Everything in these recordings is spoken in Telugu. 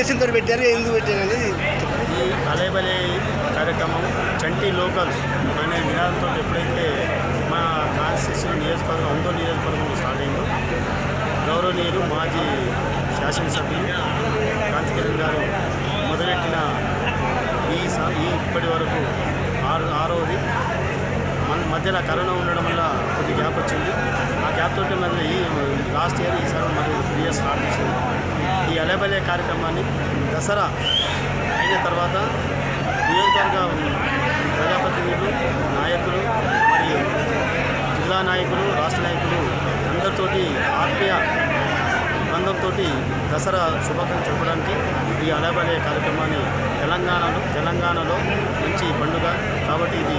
ఉద్దేశంతో పెట్టారు ఎందుకు పెట్టారు అనేది ఈ అలేబలే కార్యక్రమం చంటి లోకల్ అనే విధానంతో ఎప్పుడైతే మా కాన్స్టిట్యూషన్ నియోజకవర్గం అందరూ నియోజకవర్గం స్టార్ట్ అయిందో గౌరవనీయులు మాజీ శాసనసభ్యులు కాంతికిరణ్ గారు మొదలెట్టిన ఈ స- ఈ ఇప్పటి వరకు ఆరు ఆరవది మన మధ్యలో కరోనా ఉండడం వల్ల కొద్ది గ్యాప్ వచ్చింది. ఆ గ్యాప్ తోటి మరి ఈ లాస్ట్ ఇయర్ ఈసారి మరి త్రీ ఇయర్స్ స్టార్ట్ చేసింది. ఈ అలేబలే కార్యక్రమాన్ని దసరా అయిన తర్వాత నియోజకవర్గ ప్రజాప్రతినిధులు నాయకులు మరియు జిల్లా నాయకులు రాష్ట్ర నాయకులు అందరితోటి ఆత్మీయ బంధంతో దసరా శుభాకాంక్షలు చెప్పడానికి ఈ అలేబలే కార్యక్రమాన్ని తెలంగాణలో తెలంగాణలో మంచి పండుగ కాబట్టి ఇది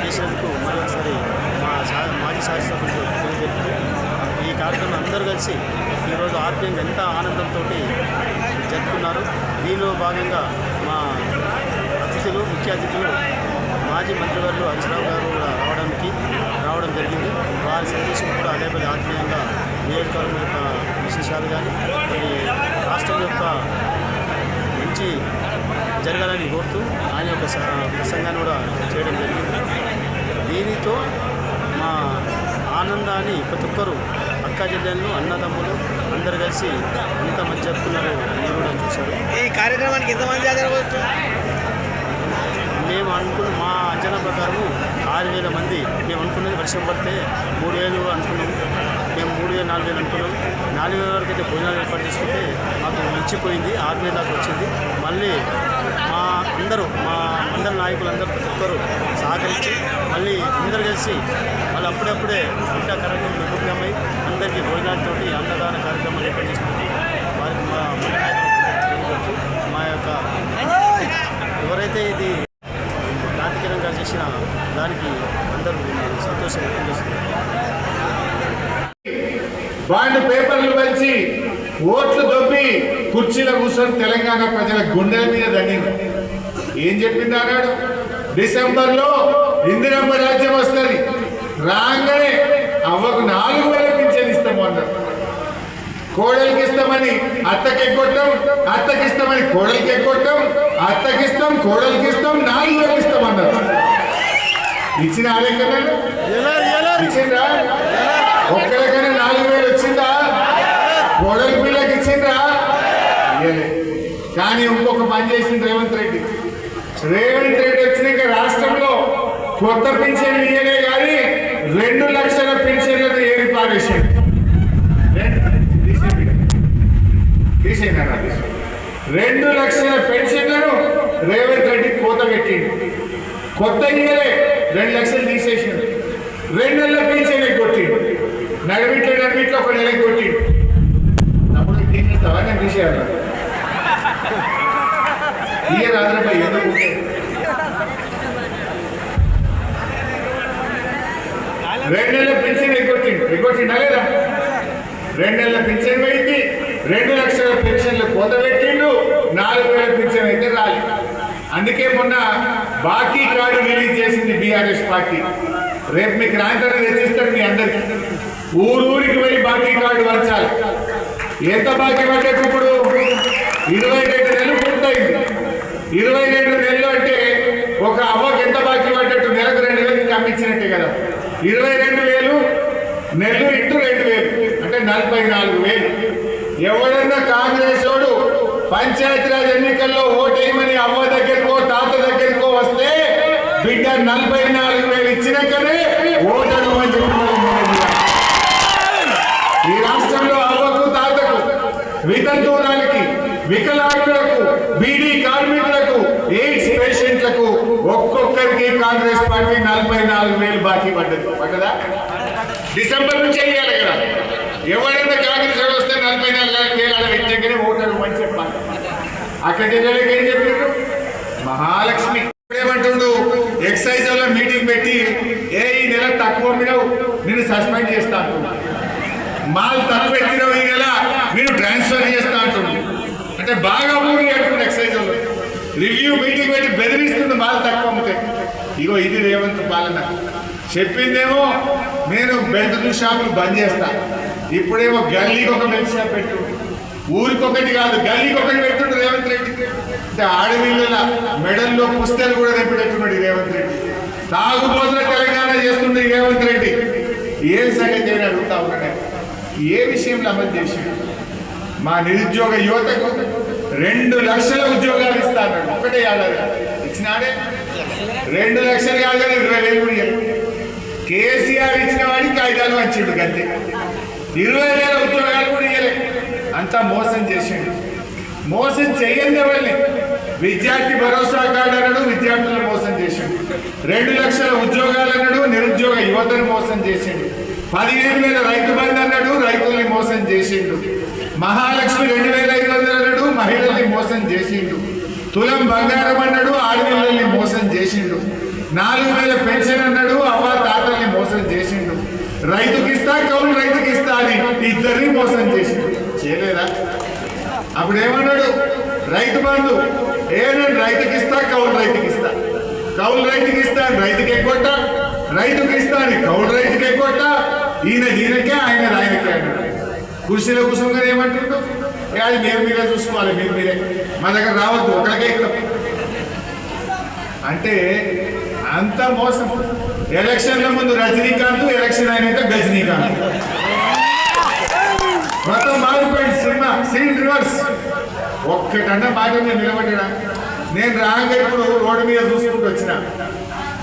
చేసినందుకు మరొకసారి మా శా మాజీ శాసనసభ్యులు తెలియజేస్తూ ఈ కార్యక్రమం అందరూ కలిసి ఈరోజు ఆర్పిఎం ఎంత ఆనందంతో జరుపుకున్నారు. దీనిలో భాగంగా మా అతిథులు ముఖ్య అతిథులు మాజీ మంత్రివర్యులు హరీశ్రావు గారు కూడా రావడానికి రావడం జరిగింది. వారి సందేశం కూడా అదే పది ఆత్మీయంగా నియోజకవర్గం యొక్క విశేషాలు కానీ మరి రాష్ట్రం యొక్క మంచి జరగాలని కోరుతూ ఆయన యొక్క ప్రసంగాన్ని కూడా చేయడం జరిగింది. దీనితో మా ఆనందాన్ని ప్రతి ఒక్కరూ అక్క చెల్లెళ్ళు అన్నదమ్ములు అందరు కలిసి ఎంత మంచి జరుపుకున్నారో మీరు కూడా చూశారు. ఈ కార్యక్రమానికి ఎంతమంది హాజరవచ్చు మేము అనుకున్న మా అంచనా ప్రకారము ఆరు వేల మంది మేము అనుకున్నది వర్షం పడితే మూడు వేలు అనుకున్నాము. మేము మూడు వేలు నాలుగు వేలు అనుకున్నాం. నాలుగు వేల వరకు అయితే భోజనాలు ఏర్పాటు చేసుకుంటే మాకు మించిపోయింది ఆరు వేల దాకా వచ్చింది. మళ్ళీ మా అందరూ మా మండల నాయకులందరూ ప్రతి ఒక్కరూ సహకరించి మళ్ళీ అందరు కలిసి మళ్ళీ అప్పుడప్పుడే ఇంకా కార్యక్రమం నిర్ముఖమై అందరికీ భోజనాలతోటి అన్నదాన కార్యక్రమాలు ఏర్పాటు చేసుకుంటూ వారికి మా మా యొక్క ఎవరైతే ఇది క్రాంతికరంగా చేసిన దానికి అందరూ సంతోషం వ్యక్తం చేస్తున్నారు. వాళ్ళు పేపర్లు పంచి ఓట్లు దొబ్బి కుర్చీలో కూర్చొని తెలంగాణ ప్రజల గుండెల మీద దండింది. ఏం చెప్పింది అన్నాడు డిసెంబర్లో ఇందిరమ్మ రాజ్యం వస్తుంది. రాగానే అవ్వకు నాలుగు వేల పింఛన్ ఇస్తాము అన్నారు. కోడలికి ఇస్తామని అత్తకి ఎగ్గొట్టాం అత్తకి ఇస్తామని కోడలికి ఎగ్గొట్టాం అత్తకి ఇస్తాం కోడలికి ఇస్తాం నాలుగు వేలు ఇస్తాం అన్నారు. ఇచ్చిన ఆలేకన్నాడు ఇచ్చిండ్రా? ఒక్కరికైనా నాలుగు వేలు వచ్చిందా గొడవ పిల్లకి ఇచ్చిందా? కానీ ఇంకొక పని చేసింది రేవంత్ రెడ్డి. రేవంత్ రెడ్డి వచ్చినాక రాష్ట్రంలో కొత్త పింఛన్ ఇయ్యలే కానీ రెండు లక్షల పింఛన్లను ఏరి పారేసింది రెండు లక్షల పెన్షన్లను రేవంత్ రెడ్డి కోత పెట్టిండు. కొత్త ఇయ్యలే రెండు లక్షలు తీసేసిండు. రెండు నెలల పెన్షన్ కొట్టిండు. నడిమిట్లో నడిమిట్లో ఒక నెలకి కొట్టిండు. అప్పుడు తీసేస్తావా నేను తీసేయాలి ఇయ్య రాత్రిపై ఎందుకు రెండు నెలల పెన్షన్ ఎగ్గొట్టిండు ఎగ్గొట్టిండా లేదా? రెండు నెలల పెన్షన్ పెట్టి రెండు లక్షల పెన్షన్లు కోత పెట్టిండు నాలుగు వేల పెన్షన్ అయితే రాలి. అందుకే మొన్న బాకీ కార్డు రిలీజ్ చేసింది బీఆర్ఎస్ పార్టీ. రేపు మీకు రాంతరం తెచ్చిస్తాడు మీ అందరికి. ఊరూరికి పోయి బాకీ కార్డు పంచాలి ఎంత బాకీ పడ్డట్టు ఇప్పుడు? ఇరవై రెండు నెలలు పూర్తయింది. ఇరవై రెండు నెలలు అంటే ఒక అవ్వకి ఎంత బాకీ పడ్డట్టు నెలకు రెండు వేలు కమ్మించినట్టే కదా. ఇరవై రెండు వేలు నెలలు ఇంటూ రెండు వేలు అంటే నలభై నాలుగు వేలు. ఎవడన్నా కాంగ్రెస్ వాడు పంచాయతీరాజ్ ఎన్నికల్లో ఓటేయమని అవ్వ దగ్గరకో తాత దగ్గరకో వస్తే బిడ్డ నలభై నాలుగు వేలు ఇచ్చినాకనే ఓటరు అని చెప్పుకోవాలి ఈ రాష్ట్రంలో అవ్వకు తాతకు వితంతువురాలకి వికలాంగులకు బీడీ కార్మికులకు ఎయిడ్స్ పేషెంట్లకు ఒక్కొక్కరికి కాంగ్రెస్ పార్టీ నలభై నాలుగు వేలు బాకీ పడ్డది. పడ్డదా? డిసెంబర్ నుంచి వేయాలి కదా. ఎవరైనా కాంగ్రెస్ వస్తే నలభై నాలుగు వేలు అలా వ్యక్తిగానే ఓటరు అని చెప్పాలి. అక్కడ జిల్లాలకు ఏం చెప్పారు? మహాలక్ష్మి. ఎక్సైజ్ మీటింగ్ పెట్టి ఏ ఈ నెల తక్కువ మీద నేను సస్పెండ్ చేస్తా అంటున్నా. మాల్ తక్కువ పెట్టినావు ఈ నెల నేను ట్రాన్స్ఫర్ చేస్తా అంటుండు అంటే బాగా ఊరి అంటుంది ఎక్సైజ్ వాళ్ళు రివ్యూ మీటింగ్ పెట్టి బెదిరిస్తుంది మాల్ తక్కువ అమ్మితే. ఇగో ఇది రేవంత్ పాలన. చెప్పిందేమో నేను బెల్ట్ షాపులు బంద్ చేస్తాను ఇప్పుడేమో గల్లీకి ఒక బెల్ట్ షాప్ పెట్టు. ఊరికొకటి కాదు గల్లీకి ఒకటి పెట్టుడు రేవంత్ రెడ్డి. అంటే ఆడపిల్లల మెడల్లో పుస్తలు కూడా రేపు ఈ రేవంత్ రెడ్డి. తాగుబోతుల తెలంగాణ చేస్తుంది రేవంత్ రెడ్డి. ఏం సంగతి అని అడుగుతా ఉన్నాడు. ఏ విషయంలో అమలు చేసిండు? మా నిరుద్యోగ యువతకు రెండు లక్షల ఉద్యోగాలు ఇస్తాడు ఒకటే ఏడాది ఇచ్చినాడే? రెండు లక్షలు కాదు ఇరవై వేలు కూడా కేసీఆర్ ఇచ్చిన వాడికి కాగితాలు వచ్చిండు గంతే. ఇరవై వేల ఉద్యోగాలు కూడా ఇవ్వలే అంతా మోసం చేసిండు. మోసం చేయండి వాళ్ళని. విద్యార్థి భరోసా కార్డు అన్నాడు విద్యార్థులను మోసం చేసిండు. రెండు లక్షల ఉద్యోగాలు అన్నాడు నిరుద్యోగ యువతను మోసం చేసిండు. పదిహేను వేల రైతు బంధు అన్నాడు రైతుల్ని మోసం చేసిండు. మహాలక్ష్మి రెండు వేల ఐదు వందలు అన్నాడు మహిళల్ని మోసం చేసిండు. తులం బంగారం అన్నాడు ఆడపిల్లల్ని మోసం చేసిండు. నాలుగు వేల పెన్షన్ అన్నాడు అవ్వ రైతుకి ఇస్తా కౌలు రైతుకి ఇస్తా అని ఇద్దరిని మోసం చేసిండు చేయలేదా? అప్పుడు ఏమన్నాడు? రైతు బంధు ఏ నేను రైతుకి ఇస్తా కౌలు రైతుకి ఇస్తా కౌలు రైతుకి ఇస్తా రైతుకి ఎగ్గొట్ట రైతుకి ఇస్తా అని కౌలు రైతుకి ఎగ్గొట్ట ఈయన ఈయనకే ఆయన ఆయనకే అన్నాడు కుర్చీలో కూర్చోగానే ఏమంటుండో? ఏ అది మీరు మీరే చూసుకోవాలి మీరు మీరే. మా దగ్గర రావద్దు ఒకరికే ఇక్కడ అంటే అంత మోసం. ఎలక్షన్ల ముందు రజనీకాంత్ ఎలక్షన్ అయినాక గజనీకాంత్. మొత్తం మారిపోయింది సినిమా సీన్ రివర్స్. ఒక్కటన్నా మాట మీద నిలబడ్డా. నేను రాగా ఇప్పుడు రోడ్డు మీద చూసుకుంటూ వచ్చిన.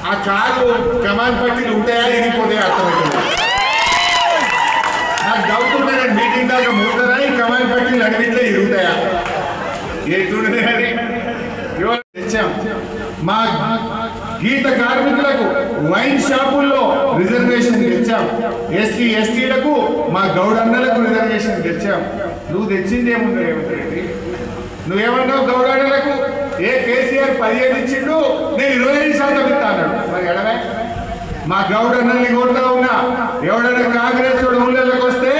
ఆ కారు కమాన్ పట్టీలు ఉంటాయా ఇరిగిపోతాయా అర్థమైంది. నాకు డౌట్ ఉంటే మీటింగ్ దాకా మూడరా ఈ కమాన్ పట్టీలు అడిగితే ఇరుగుతాయా. ఎటుండే ఇచ్చాం. మా గీత కార్మికులకు వైన్ షాపుల్లో రిజర్వేషన్ తెచ్చాం. ఎస్సీ ఎస్టీలకు మా గౌడన్నలకు రిజర్వేషన్ తెచ్చాం. నువ్వు తెచ్చింది ఏముంది రేవంత్ రెడ్డి? నువ్వేమన్నావు గౌడన్నలకు? ఏ కేసీఆర్ పదిహేను ఇచ్చిండు నేను ఇరవై ఐదు శాతం ఇస్తా మరి ఎడవే మా గౌడన్నల్ని కొడతా ఉన్నా ఎవడన్నా కాంగ్రెస్ వాడు ఊళ్ళలోకి వస్తే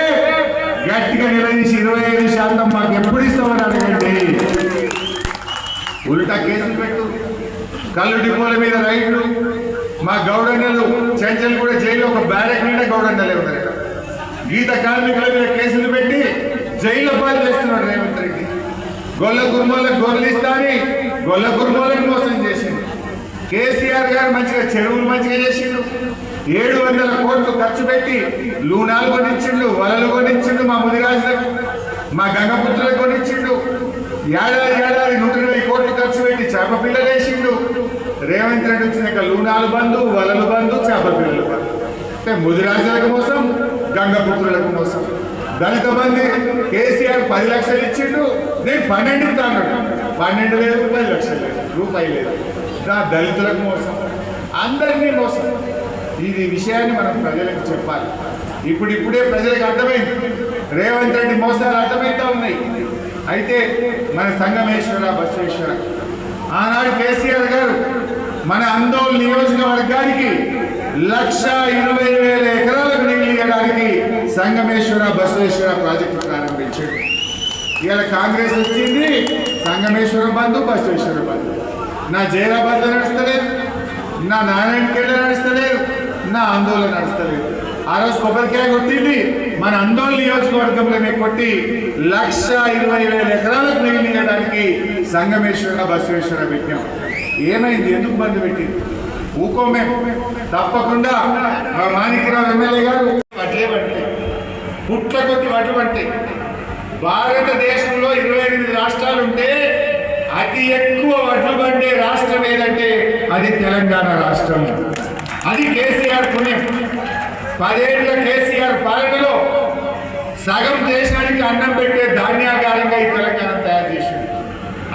గట్టిగా నిలదీసి ఇరవై ఐదు శాతం మాకు ఎప్పుడు ఇస్తామని అడగండి. ఉల్టా కేసులు కళ్ళు డిపోల మీద రైళ్ళు మా గౌడన్యలు చెంచల్ కూడా జైలు ఒక బ్యారెక్ నిండా గౌడన్యలే ఉన్నారు గీత కార్మికుల మీద కేసులు పెట్టి జైలు పాలు చేస్తున్నాడు రేవంత్ రెడ్డి. గొల్ల కుర్మాలకు గొర్రెలిస్తాని గొల్ల కుర్మాలకు మోసం చేసింది కేసీఆర్ గారు మంచిగా చెరువులు మంచిగా చేసిండు. ఏడు వందల కోట్లు ఖర్చు పెట్టి లూనాలు కొనిచ్చిండు వలలు కొనిచ్చిండు మా ముదిరాజులకు మా గంగపుత్రులకు కొనిచ్చిండు. ఏడాది ఏడాది నూట ఇరవై కోట్లు ఖర్చు పెట్టి చేప పిల్లలు వేసిండు రేవంత్ రెడ్డి వచ్చినాక లూనాలు బంధు వలలు బంధు చేప పిల్లలు బంధు అంటే ముదిరాజులకు మోసం గంగపుత్రులకు మోసం. దళిత మంది కేసీఆర్ పది లక్షలు ఇచ్చిండు. నేను పన్నెండు ఇస్తా పన్నెండు వేలు పది లక్షలు లేదు. రూపాయి లేదు. నా దళితులకు మోసం. అందరినీ మోసం. ఇది విషయాన్ని మనం ప్రజలకు చెప్పాలి. ఇప్పుడిప్పుడే ప్రజలకు అర్థమైంది. రేవంత్ రెడ్డి మోసాలు అర్థమవుతా ఉన్నాయి. అయితే మన సంగమేశ్వర బసవేశ్వర. ఆనాడు కేసీఆర్ గారు మన అందోళన నియోజకవర్గానికి లక్ష ఇరవై వేల ఎకరాలకు నీళ్ళు ఇవ్వడానికి సంగమేశ్వర బసవేశ్వర ప్రాజెక్టు ప్రారంభించాడు ఇవాళ కాంగ్రెస్ వచ్చింది సంగమేశ్వర బంధు బసవేశ్వర బంధు. నా జైరాబాద్లో నడుస్తలేదు నా నారాయణఖేడ్ నడుస్తలేదు నా ఆందోళన నడుస్తలేదు. ఆ రోజు కొబ్బరికాయ కొట్టింది. మన ఆందోళన నియోజకవర్గంలోనే కొట్టి లక్ష ఇరవై వేల ఎకరాలకు మిగిలినడానికి సంగమేశ్వర బసవేశ్వర పెట్టాం. ఏమైంది? ఎందుకు బంద్ పెట్టింది? ఊకోమే. తప్పకుండా మా మాణిక్యరావు ఎమ్మెల్యే గారు వడ్లే పట్టే. పుట్ల కొద్ది వడ్లు పట్టే. భారతదేశంలో ఇరవై ఎనిమిది రాష్ట్రాలు ఉంటే అతి ఎక్కువ వడ్లు పండే రాష్ట్రం ఏదంటే అది తెలంగాణ రాష్ట్రం. అది కేసీఆర్ పుణ్యం. పదేళ్ళ కేసీఆర్ పాలనలో సగం దేశానికి అన్నం పెట్టే ధాన్యాగారంగా ఈ తెలంగాణ తయారు చేసింది.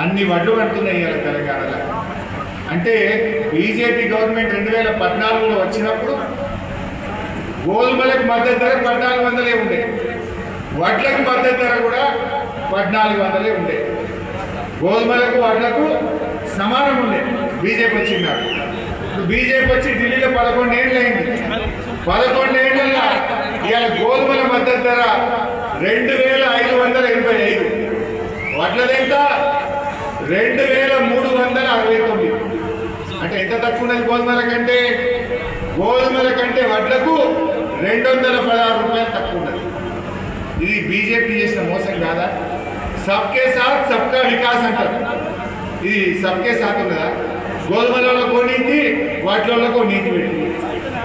అన్ని వడ్లు పడుతున్నాయి ఇలా తెలంగాణలో. అంటే బీజేపీ గవర్నమెంట్ రెండు వేల పద్నాలుగులో వచ్చినప్పుడు గోధుమలకు మద్దతు ధర పద్నాలుగు వందలే ఉండే. వడ్లకు మద్దతు ధర కూడా పద్నాలుగు వందలే ఉండే. గోధుమలకు వడ్లకు సమానం ఉండే. బీజేపీ వచ్చిన ఇప్పుడు బీజేపీ వచ్చి ఢిల్లీలో పదకొండు ఏళ్ళు అయింది. పదకొండు ఏళ్ళ ఇవాళ గోధుమల మద్దతు ధర రెండు వేల ఐదు వందల ఎనభై ఐదు. వడ్లదెంత? రెండు వేల మూడు వందల అరవై తొమ్మిది. అంటే ఎంత తక్కువ ఉన్నది గోధుమల కంటే? గోధుమల కంటే వడ్లకు రెండు వందల పదహారు రూపాయలు తక్కువ ఉన్నది. ఇది బీజేపీ చేసిన మోసం కాదా? సబ్కే సాత్ సబ్కా వికాస్ అంటారు. ఇది సబ్కే సాత్ ఉన్నదా? గోధుమలలో నీతి వాటిలో నీతి పెట్టింది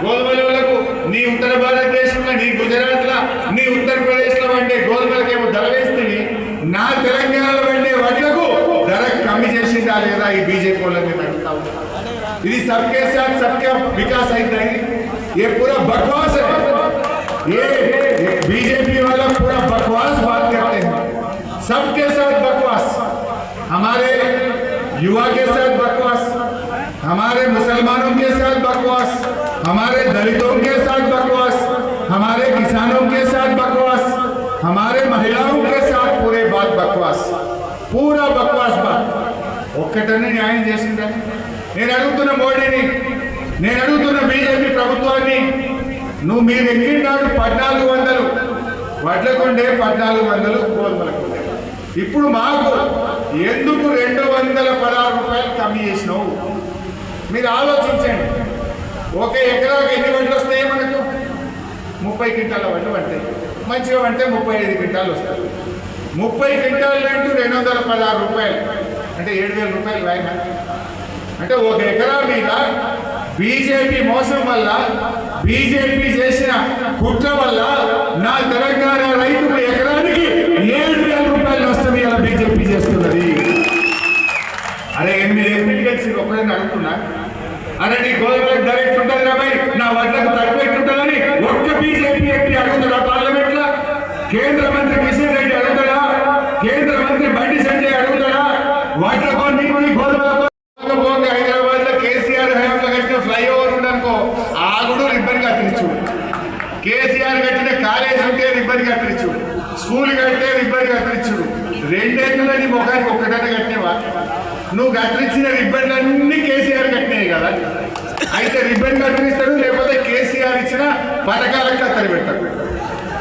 వాళ్ళకు నీ ఉత్తర భారతదేశంలో నీ గుజరాత్ లో నీ ఉత్తరప్రదేశ్ లో వండే గోధుమలకేమో ధర వేస్తుంది నా తెలంగాణలో వండే వాటిలకు ధర కమ్మి చేసిందా లేదా ఈ బీజేపీ వాళ్ళని మేము అడుగుతా ఉన్నాం. ఇది सबके साथ सबका विकास है ये पूरा बकवास है ये बीजेपी वाला पूरा बकवास बात करते हैं सबके साथ बकवास हमारे युवा के साथ बकवास हमारे मुसलमानों के साथ बकवास हमारे दलितों के साथ बकवास हमारे किसानों के साथ बकवास हमारे महिलाओं के साथ पूरे बात बकवास पूरा बकवास बात ఒక్కటనే న్యాయం చేసిందా నేను అడుగుతున్న మోడీని నేను అడుగుతున్న బీజేపీ ప్రభుత్వాన్ని నువ్వు మీరు ఎక్కినాడు పద్నాలుగు వందలు వడ్లకుండే పద్నాలుగు వందలు గోధుమలకుండే ఇప్పుడు మాకు ఎందుకు రెండు వందల పదహారు రూపాయలు కమ్మి చేసినావు మీరు ఆలోచించండి ఒక ఎకరాకి ఎన్ని వడ్లు వస్తాయి మనకు? ముప్పై క్వింటాల వడ్లు పడతాయి. మంచిగా అంటే ముప్పై ఐదు క్వింటాలు వస్తాయి. ముప్పై క్వింటాలు అంటూ రెండు వందల పదహారు రూపాయలు. అంటే ఏడు వేల రూపాయలు వాయినా అంటే ఒక ఎకరా మీద బీజేపీ మోసం వల్ల బీజేపీ చేసిన కుట్ర వల్ల నా తెలంగాణ రైతుకు ఎకరానికి ఏడు వేల రూపాయలు నష్టం ఇలా బీజేపీ చేస్తున్నది అరే ఎనిమిది ఎంపీలు కలిసి ఒకరిని అడుగుతున్నా అరే నీ గోధుమలకు ధర ఎట్లుంటుంది రాబాయ్. నా వడ్లకు తక్కువ ఎట్లుంటుందని ఒక్క బీజేపీ ఎంపీ అడుగుతాడా పార్లమెంట్లో కేంద్ర మంత్రి కిషన్ రెడ్డి అడుగుతాడా కేంద్ర మంత్రి బండి సంజయ్ అడుగుతాడా వడ్లకు నీకు నీ గోధుమలకు హైదరాబాద్లో కేసీఆర్ హయాంలో కట్టిన ఫ్లైఓవర్ ఉండనుకో కూడా రిబ్బన్ కట్టించు కేసీఆర్ కట్టిన కాలేజ్ ఉంటే రిబ్బన్ కట్టించు స్కూల్ కట్టే రిబ్బన్ కట్టించు రెండేళ్ళలో నీ ముఖానికి ఒక్కటనే కట్టినవా? నువ్వు కట్టించిన రిబ్బన్లన్నీ కదా అయితే రిబ్బన్ కత్తిరిస్తాడు లేకపోతే కేసీఆర్ ఇచ్చిన పథకాలకు కత్తెర పెట్టాడు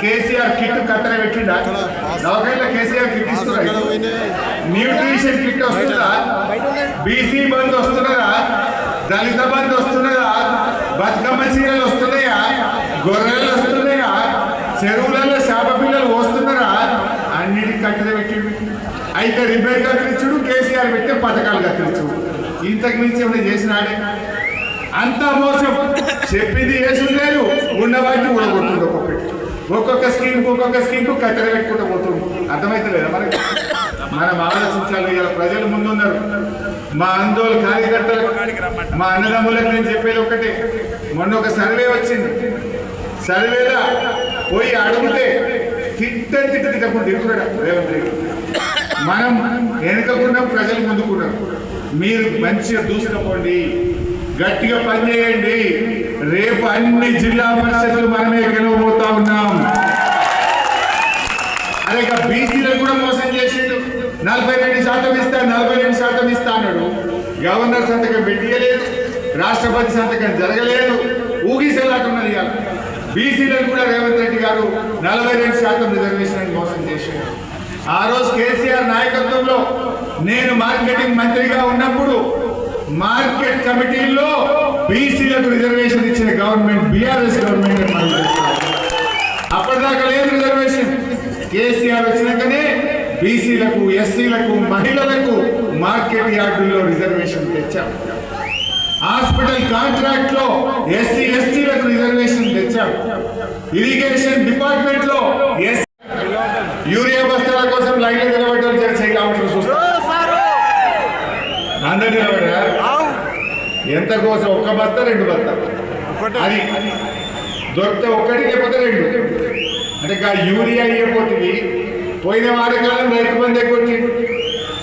కేసీఆర్ కిట్ కత్తెర పెట్టిండా? దవాఖానలో కేసీఆర్ కిట్ ఇస్తున్నారు న్యూట్రిషన్ కిట్ వస్తుందా? బీసీ బంద్ వస్తున్నదా దళిత బంద్ వస్తున్నదా బతుకమ్మ చీరలు వస్తున్నాయా? గొర్రెలు వస్తున్నాయా? చెరువులలో చేప పిల్లలు వస్తున్నారా? అన్నిటికి కట్టెలు పెట్టి అయితే రిబ్బన్ కత్తిరించుడు కేసీఆర్ పెట్టే పథకాలు కత్తిరించుడు ఇంతకు మించి ఎవరు చేసినాడే? అంతా మోసం. చెప్పింది చేసింది లేదు ఉన్న వాటిని ఊడగొట్టుండు ఒక్కొక్కటి. ఒక్కొక్క స్కీమ్ ఒక్కొక్క స్కీమ్ కట్టెలు పెట్టుకుంటూ పోతుంది అర్థమైతే మనకి మనం ఆలోచించాలి ఇలా ప్రజలు ముందున్నారు. మా ఆందోళన కార్యకర్తలకు మా అన్నదమ్ములకు నేను చెప్పేది ఒకటే మొన్న ఒక సర్వే వచ్చింది. సర్వేలా పోయి అడిగితే తిట్ట తిట్ట తిట్టకుండా తిరుగుతాడు రేవంత్ రెడ్డి. మనం వెనుకకున్నాం ప్రజలు ముందుకున్నాం. మీరు మంచిగా దూసుకుపోండి గట్టిగా పనిచేయండి. రేపు అన్ని జిల్లా పరిషత్లు మనమే గెలవబోతా ఉన్నాం. అదే ఇక బీసీలకు కూడా మోసం చేసిండు. నలభై రెండు శాతం ఇస్తా నలభై రెండు శాతం ఇస్తా అన్నాడు. గవర్నర్ సంతకం పెట్టియలేదు. రాష్ట్రపతి సంతకం జరగలేదు. ఊగిసలాటున్నది ఇవాళ. బీసీలకు కూడా రేవంత్ రెడ్డి గారు నలభై రెండు శాతం రిజర్వేషన్ అని మోసం చేశాడు ఆ రోజు కేసీఆర్ నాయకత్వంలో నేను మార్కెటింగ్ మంత్రిగా ఉన్నప్పుడు మార్కెట్ కమిటీల్లో బీసీలకు రిజర్వేషన్ ఇచ్చిన గవర్నమెంట్ బీఆర్ఎస్ గవర్నమెంట్ అప్పటిదాకా లేదు రిజర్వేషన్. కేసీఆర్ వచ్చినాకనే బీసీలకు ఎస్సీలకు మహిళలకు మార్కెట్ యార్డుల్లో రిజర్వేషన్ తెచ్చాం. హాస్పిటల్ కాంట్రాక్ట్లో ఎస్సీ ఎస్టీలకు రిజర్వేషన్ తెచ్చాం. ఇరిగేషన్ డిపార్ట్మెంట్లో ఎస్ లైన్లో నిలబడ్డారు జర చేయి కావట్లేదు చూస్తాం. అందరు నిలబడరా ఎంత కోసం? ఒక్క బస్తా రెండు బస్తా అది. దొరికితే ఒక్కటి లేకపోతే రెండు. అంటే ఇంకా యూరియా ఇవ్వబోతుంది పోయిన వారకాలం రైతు బంధు ఎగ్గొట్టిండు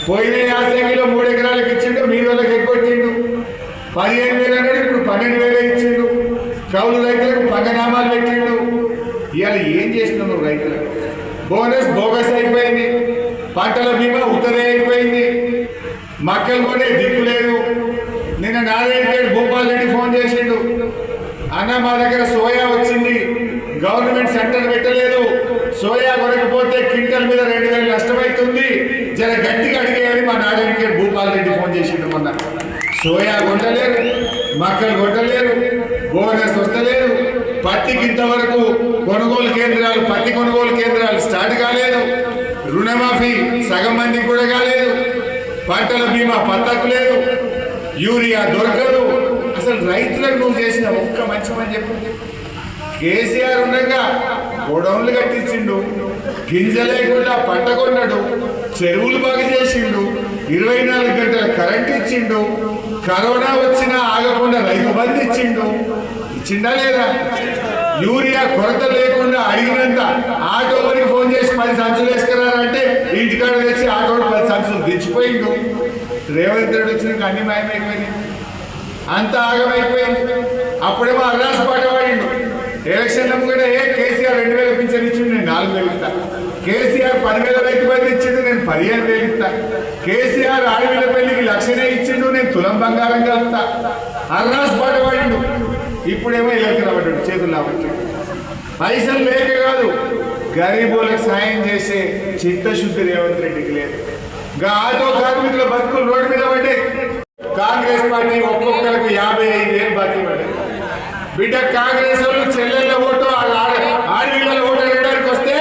పోయిన యాసంగిలో మూడు ఎకరాలకు ఇచ్చిండు మీ వాళ్ళకి ఎగ్గొట్టిండు పదిహేను వేలు అన్నాడు ఇప్పుడు పన్నెండు వేలు ఇచ్చిండు. కౌలు రైతులకు పంగనామాలు పెట్టిండు. ఇవాళ ఏం చేసినావు నువ్వు రైతులకు బోనస్ బోగస్ అయిపోయింది. పంటల బీమా ఉత్తరే అయిపోయింది. మక్కలు కొనే దిక్కు లేదు. నిన్న నారాయణ రెడ్డి భూపాల్ రెడ్డి ఫోన్ చేసిండు. అన్న మా దగ్గర సోయా వచ్చింది. గవర్నమెంట్ సెంటర్ పెట్టలేదు. సోయా కొనకపోతే క్వింటల్ మీద రెండు వేలు నష్టమవుతుంది జర గట్టిగా అడిగేయాలి మా నారాయణ రెడ్డి భూపాల్ రెడ్డి ఫోన్ చేసిండు మొన్న. సోయా కొట్టలేరు మక్కలు కొట్టలేరు బోనస్ వస్తలేదు. పత్తికి ఇంతవరకు కొనుగోలు కేంద్రాలు పత్తి కొనుగోలు కేంద్రాలు స్టార్ట్ కాలేదు. రుణమాఫీ సగం మందికి కూడా కాలేదు. పంటల బీమా పత్తకు లేదు. యూరియా దొరకదు. అసలు రైతులకు నువ్వు చేసిన ఒక్క మంచి పని చెప్పు. కేసీఆర్ ఉండగా గోడౌన్లు కట్టించిండు. గింజ లేకుండా పంట కొన్నాడు. చెరువులు బాగు చేసిండు. ఇరవై నాలుగు గంటల కరెంట్ ఇచ్చిండు. కరోనా వచ్చినా ఆగకుండా రైతు బంధు ఇచ్చిండు. ఇచ్చిండా లేదా? యూరియా కొరత లేకుండా అడిగినంత ఆటోకి ఫోన్ చేసి పది సంచులు వేసుకున్నారంటే ఇంటికాడ తెచ్చి ఆటోడు పది సంచులు తెచ్చిపోయిండు. రేవంత్ రెడ్డి వచ్చినాక అన్ని మాయమైపోయింది అంత ఆగమైపోయింది. అప్పుడేమో అర్రాస్ పాట పాడిండు. ఎలక్షన్ కూడా ఏ కేసీఆర్ రెండు వేల పింఛన్ ఇచ్చిండు నేను నాలుగు వేలు ఇస్తా. కేసీఆర్ పదివేల రైతు బంధు ఇచ్చిండు నేను పదిహేను వేలు ఇస్తా. కేసీఆర్ ఆడవిల పెళ్ళికి లక్షనే ఇచ్చిండు నేను తులం బంగారం కలుస్తా అర్రాస్ పాట పాడిండు. ఇప్పుడేమో ఎలక్షన్ అవ్వడు చేతులు లాబట్టి పైసలు లేక కాదు గరీబులకు సాయం చేసే చిత్తశుద్ధి రేవంత్ రెడ్డికి లేదు. ఆటో కార్మికుల బతుకులు రోడ్డు మీద పడ్డాయి. కాంగ్రెస్ పార్టీ ఒక్కొక్కరికి యాభై ఐదు వేలు బాకీ పడ్డాయి. బిడ్డ కాంగ్రెస్ వాళ్ళు చెల్లెళ్ళ ఓటు వాళ్ళ ఆడ ఓటు అడగడానికి వస్తే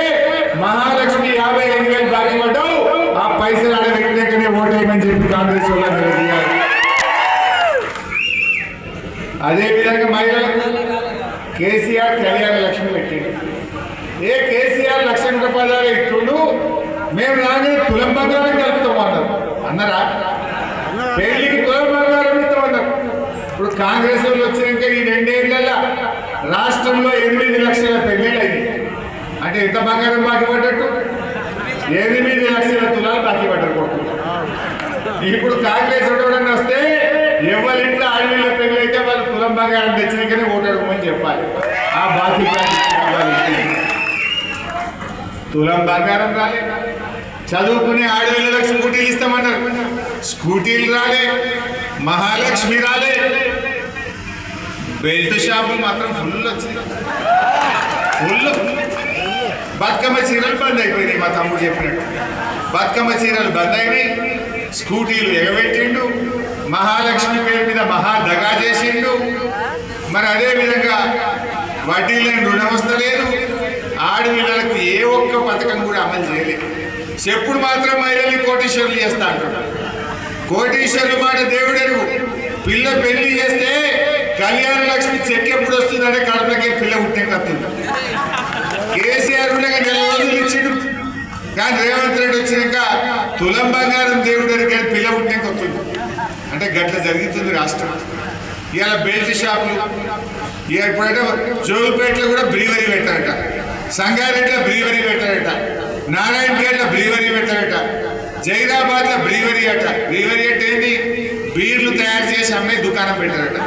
మహాలక్ష్మి యాభై ఐదు వేలు బాకీ పడ్డావు. ఆ పైసలు ఆడ ఓటు వేయమని చెప్పి కాంగ్రెస్ వాళ్ళు అదే విధంగా మహిళలకు కేసీఆర్ కళ్యాణ లక్ష్మి పెట్టిండు. ఏ కేసీఆర్ లక్ష రూపాయలు ఇట్టుండు మేము నాగే తులం బంగారం కలుపుతాం అన్నారు. అన్నారా? పెళ్ళికి తులం బంగారం ఇస్తామన్నారు ఇప్పుడు కాంగ్రెస్ వాళ్ళు వచ్చినాక ఈ రెండేళ్ళలో రాష్ట్రంలో ఎనిమిది లక్షల పెళ్ళిళ్ళు అయింది అంటే ఎంత బంగారం బాకీ పడ్డట్టు ఎనిమిది లక్షల తులాలు బాకీ పడ్డారు ఇప్పుడు కాంగ్రెస్ ఎవరైనా వస్తే ఎవరింట్లో ఆడవిళ్ళ పెళ్ళి అయితే వాళ్ళు కులం బంగారం తెచ్చినాకనే ఓటు అడగమని చెప్పాలి. ఆ బాధ్యత తులం బంగారం రాలే. చదువుకునే ఆడవిళ్ళకి స్కూటీలు ఇస్తామన్నారు. స్కూటీలు రాలే. మహాలక్ష్మి రాలే. బెల్ట్ షాపులు మాత్రం ఫుల్ వచ్చింది ఫుల్ బతుకమ్మ చీరలు బంద్ అయిపోయినాయి మా తమ్ముడు చెప్పినట్టు. బతుకమ్మ చీరలు బంద్ అయినాయి. స్కూటీలు ఎగబెట్టిండు. మహాలక్ష్మి పేరు మీద మహా దగా చేసిండు. మరి అదే విధంగా వడ్డీ లేని రుణం వస్తలేదు ఆడపిల్లలకు ఏ ఒక్క పథకం కూడా అమలు చేయలేదు. చెప్పుడు మాత్రం మహిళల్ని కోటీశ్వరులు చేస్తా అంటున్నాడు కోటీశ్వరులు మాట దేవుడెరుగు. పిల్ల పెళ్ళి చేస్తే కళ్యాణ లక్ష్మి చెక్ ఎప్పుడు వస్తుందంటే కడపకి పిల్ల పుట్టే కత్తుంది కేసీఆర్ ఉండగా నెల రోజులు ఇచ్చిండు. కానీ రేవంత్ రెడ్డి వచ్చినాక తులం బంగారం దేవుడు కానీ పిల్ల ఉంటే వస్తుంది అంటే గట్ల జరుగుతుంది రాష్ట్రం. ఇవాళ బెల్ట్ షాపులు ఇక ఇప్పుడంటే జోగుపేటలో కూడా బ్రీవరీ పెట్టారట. సంగారెడ్డిలో బ్రీవరీ పెట్టారట. నారాయణపేటలో బ్రీవరీ పెట్టారట. జైరాబాద్లో బ్రీవరీ అట. బ్రీవరీ అంటే ఏంటి? బీర్లు తయారు చేసి అమ్మే దుకాణం పెట్టారట.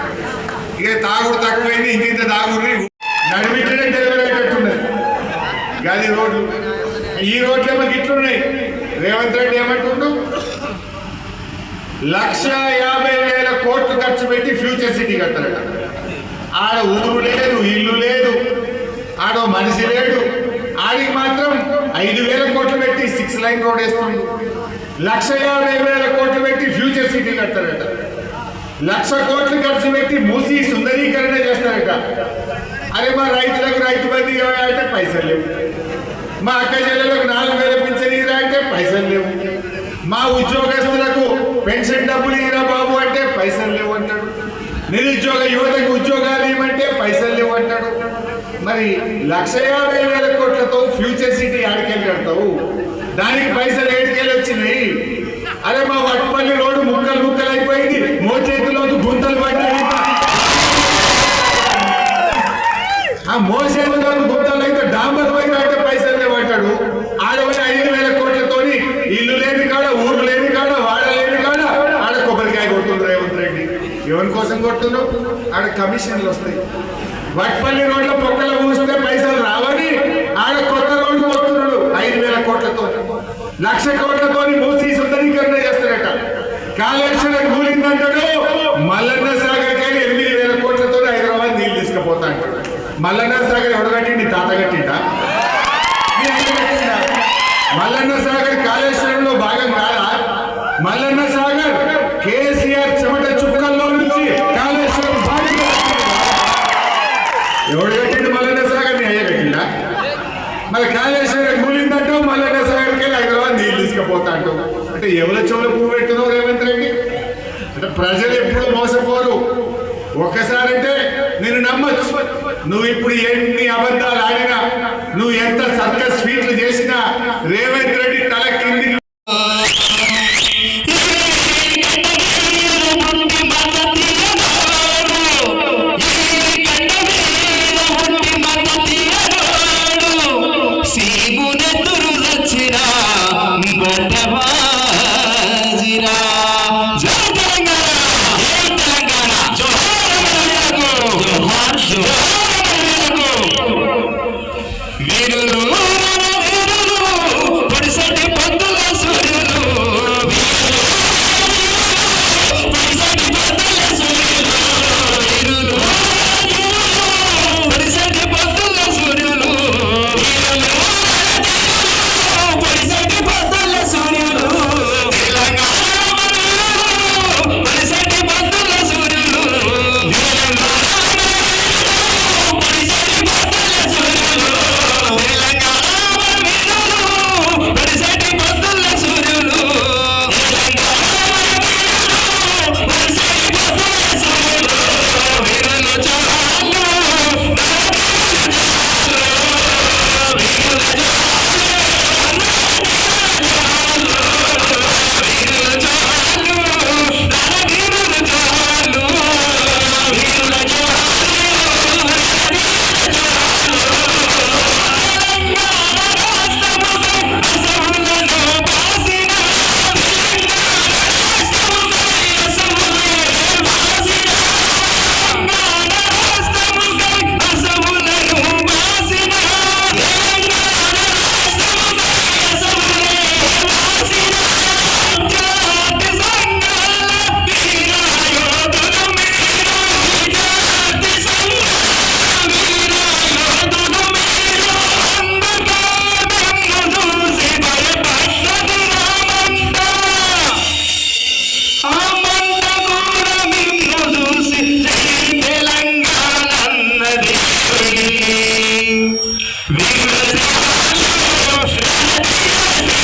ఇక తాగుడు తక్కువైంది ఇంకింత తాగుడు నడిమిట్లనే డెలివరీ అయ్యేటట్టున్నది. గది రోడ్లు. ఈ రోడ్లు ఏమో గిట్లున్నాయి. రేవంత్ రెడ్డి ఏమంటుండు? లక్ష యాభై వేల కోట్లు ఖర్చు పెట్టి ఫ్యూచర్ సిటీ కట్టారట. ఆడ ఊరు లేదు ఇల్లు లేదు ఆడ మనిషి లేడు. ఆడికి మాత్రం ఐదు వేల కోట్లు పెట్టి సిక్స్ లైన్ రోడ్ వేస్తుంది లక్ష యాభై వేల కోట్లు పెట్టి ఫ్యూచర్ సిటీ కట్టారట. లక్ష కోట్లు ఖర్చు పెట్టి మూసి సుందరీకరణ చేస్తారట. అరే మా రైతులకు రైతు బంధు అంటే పైసలు లేవు. మా అక్క చెల్లెలకు నాలుగు వేల పింఛన్ ఇరా అంటే పైసలు లేవు. మా ఉద్యోగస్తులకు పెన్షన్ డబ్బులు ఇరా బాబు అంటే పైసలు లేవు అంటాడు. నిరుద్యోగ యువతకి ఉద్యోగాలు ఇవ్వమంటే పైసలు లేవు అంటాడు. మరి లక్ష యాభై వేల కోట్లతో ఫ్యూచర్ సిటీ ఆడికెళ్ళి కడతావు దానికి పైసలు ఏడుకెళ్ళి వచ్చినాయి అరే మా వట్టుపల్లి రోడ్డు ముక్కలు ముక్కలు అయిపోయింది. మోచేతిలో గుంతలు పడ్డాయి. ఆ మోసేతులో గుంతలు అయితే డాంబర్ పోయిన అంటే పైసలు లేవంటాడు ఆడపోయి ఐదు వేల కోట్లతోని ఇల్లు లేని కాడ ఊరు లేని కాడ వాడ లేని కాడ ఆడ కొబ్బరికాయ కొడుతుంది రేవంత్ రెడ్డి ఎవరి ఆడ కమిషన్లు వస్తాయి. వట్పల్లి రోడ్ల పొక్కలు పూస్తే పైసలు రావని ఆడ కొత్త రోడ్లు కొడుతున్నాడు ఐదు వేల కోట్లతో. లక్ష కోట్లతోని మూసి సుందరీకరణ చేస్తాడట కాళేశ్వరం కూలిందంటాడు. మల్లన్న సాగర్ కానీ ఎనిమిది వేల కోట్లతో హైదరాబాద్ నీళ్ళు తీసుకుపోతా అంటాడు. మల్లన్న సాగర్ ఎవడు కట్టిండి? తాత కట్టిండా? కట్టిండా? మల్లన్న సాగర్ కాళేశ్వరంలో భాగం కాదా? మల్లన్న సాగర్ కేసీఆర్ చెమట చుక్కల్లో నుంచి కాళేశ్వరం భాగం ఎవడు కట్టిండు మల్లన్న సాగర్ నీ అయ్య కట్టిండా మరి కాళేశ్వరం కూలిందంటూ మల్లన్న సాగర్కి వెళ్ళి హైదరాబాద్ పోతా అంటావు అంటే ఎవరి చెవులు పువ్వు పెట్టుకున్నావు రేవంత్ రెడ్డి? అంటే ప్రజలు ఎప్పుడు మోసపోరు. ఒక్కసారంటే నేను నమ్మచ్చు. నువ్వు ఇప్పుడు ఎన్ని అబద్ధాలు ఆడినా నువ్వు ఎంత సర్కస్ స్వీట్లు చేసినా రేవంత్ రెడ్డి తల కిందికి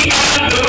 Thank you.